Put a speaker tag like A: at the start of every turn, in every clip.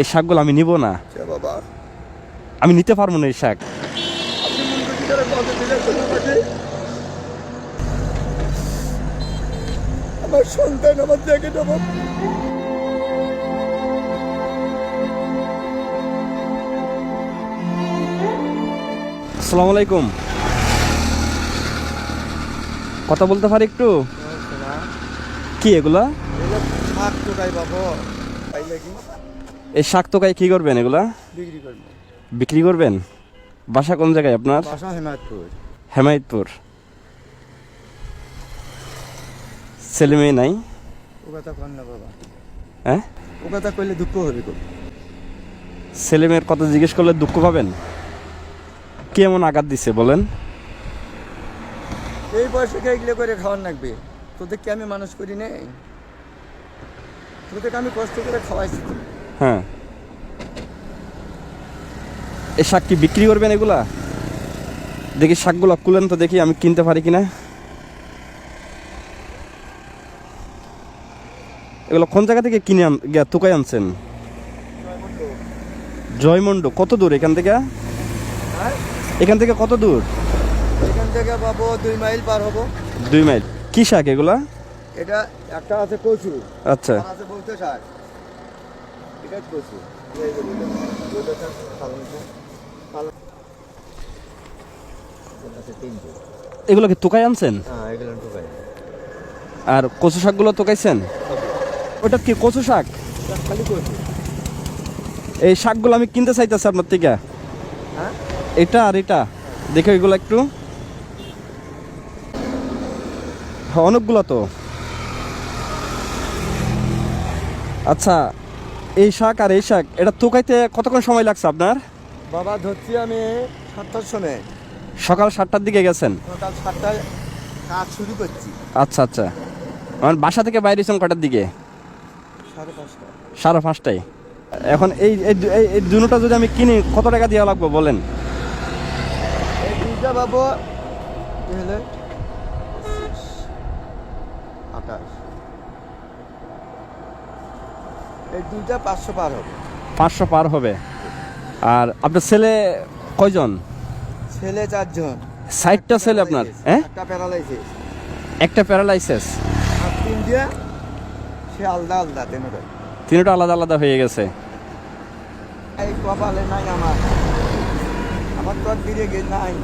A: এই শাকগুলো আমি নিব না।
B: বাবা।
A: আমি নিতে পারব না এই শাক।
B: আমার সন্তান আমার দেখে নেব।
A: আসসালামু আলাইকুম। কথা বলতে পারি একটু? কি এগুলা? এই শাক তোকাই কি করবেন এগুলা?
B: বিক্রি করব।
A: বিক্রি করবেন? বাসা কোন জায়গায় আপনার?
B: বাসা হেমায়তপুর।
A: হেমায়তপুর। ছেলে মেয়ে নাই?
B: ও কথা কন না বাবা।
A: হ্যাঁ?
B: ও কথা কইলে দুঃখ হবে খুব।
A: ছেলে মেয়ের কথা জিজ্ঞেস করলে দুঃখ পাবেন? কি এমন আঘাত দিছে বলেন?
B: এই বয়সে এগুলো করে খাওয়ার লাগবে? তোদেরকে আমি মানুষ করি নেই? তোদেরকে আমি কষ্ট করে খাওয়াইছি।
A: হ্যাঁ। এই শাক কি বিক্রি করবেন এগুলা? দেখি শাকগুলো কুলেন তো দেখি আমি কিনতে পারি কিনা। এগুলো কোন জায়গা থেকে কিনে আন গিয়া তুকাই আনছেন? জয়মন্ড কত দূর এখান থেকে? এখান থেকে কত দূর?
B: এখান থেকে পাবো দুই মাইল পার হব।
A: দুই মাইল। কি শাক এগুলা?
B: এটা একটা আছে কচু।
A: আচ্ছা।
B: আছে বলতে শাক। এটা কচু।
A: এগুলো কি তুকাই আনছেন?
B: হ্যাঁ
A: আর কচু শাকগুলো তুকাইছেন ওটা কি কচু শাক? এই শাকগুলো আমি কিনতে চাইতেছি আপনার থেকে।
B: হ্যাঁ?
A: এটা আর এটা। দেখে এগুলো একটু। হ্যাঁ, অনেকগুলো তো। আচ্ছা এই শাক আর এই শাক এটা তুকাইতে কতক্ষণ সময় লাগছে আপনার?
B: বাবা ধরছি আমি সাতটার সময়।
A: সকাল সাতটার দিকে গেছেন?
B: সকাল সাতটায় কাজ শুরু করছি।
A: আচ্ছা আচ্ছা। আমার বাসা থেকে বাইরে হয়েছেন কটার দিকে?
B: সাড়ে পাঁচটা
A: সাড়ে পাঁচটায়। এখন এই এই এই- দুটোটা যদি আমি কিনি কত টাকা দেওয়া লাগবে বলেন?
B: এই দুইটা বাবু হলে আঠাশ। এই দুইটা পাঁচশো পার হবে।
A: পাঁচশো পার হবে। আর আপনার ছেলে কয়জন?
B: ছেলে চারজন।
A: ষাটটা ছেলে আপনার হ্যাঁ?
B: একটা প্যারালাইসিস
A: একটা প্যারালাইসিস
B: আর তিন দিয়া সে আলাদা আলাদা তিনটাই
A: তিনটা আলাদা আলাদা হয়ে গেছে।
B: এই কপালে নাই আমার। আমার তো আর ফিরে গে নাই।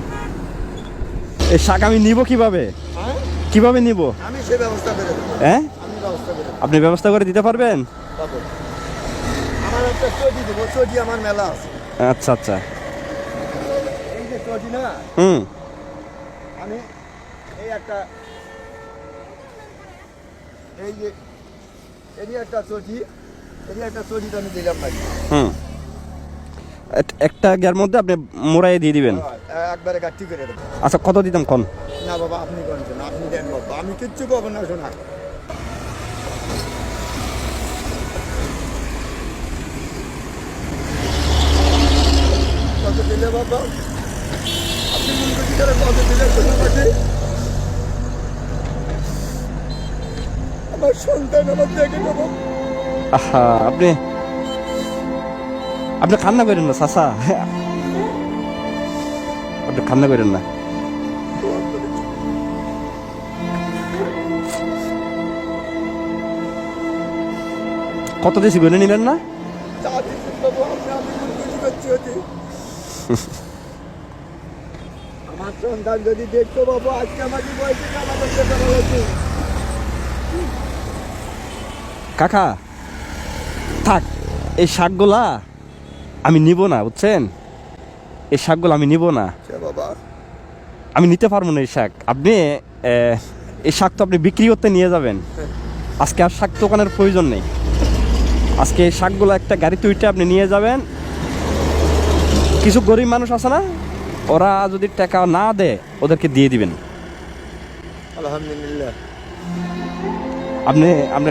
A: এই শাক আমি নিব কীভাবে?
B: হ্যাঁ?
A: কীভাবে নিব?
B: আমি সে ব্যবস্থা করে দেবো।
A: হ্যাঁ?
B: আমি ব্যবস্থা করে দেবো।
A: আপনি ব্যবস্থা করে দিতে পারবেন?
B: আমার একটা চটি দেবো চটি আমার মেলা আছে।
A: আচ্ছা আচ্ছা।
B: এই যে চটি না?
A: হুম।
B: আমি এই একটা এই যে এরই একটা চটি এরই একটা চটিটা আমি দিলাম ভাই।
A: হুম। এক- একটা গিয়ার মধ্যে আপনি মোড়াই দিয়ে দিবেন?
B: একবারে গাঠি করে দেবো।
A: আচ্ছা কত দিতাম কোন?
B: না বাবা আপনি করছেন আপনি দেন বাবা আমি কিচ্ছু পাবো না শোনা কত দিলে বাবা আপনি মন করে করে কত দিলে শোনা পাখি আমার সন্তান আমার দেখে নেব।
A: আহা আপনি আপনি কান্না করেন না চাচা আপনি কান্না করেন না। কত দিয়েছি গনে নিলেন না
B: যা দিচ্ছেন বাবু আপনি আমি মন খুশি করছি হতে আমার সন্তান যদি দেখতো বাবু আজকে আমাকে বয়সে পেতে বলেছে
A: কাকা থাক এই শাকগুলা আমি নিব না বুঝছেন? এই শাকগুলো আমি নিব না।
B: বাবা।
A: আমি নিতে পারব না এই শাক। আপনি এই শাক তো আপনি বিক্রি করতে নিয়ে যাবেন। আজকে আর শাক দোকানের প্রয়োজন নেই। আজকে এই শাকগুলো একটা গাড়িতে উঠে আপনি নিয়ে যাবেন। কিছু গরিব মানুষ আছে না? ওরা যদি টাকা না দেয় ওদেরকে দিয়ে দিবেন।
B: আলহামদুলিল্লাহ।
A: আপনি আপনি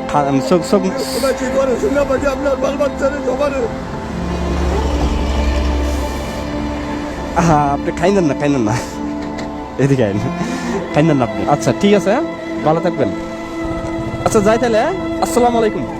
A: হ্যাঁ আপনি খাইলেন না খাইলেন না। এদিকে আইন। খাইলেন না আপনি। আচ্ছা ঠিক আছে? ভালো থাকবেন। আচ্ছা যাই তাহলে? আসসালামু আলাইকুম।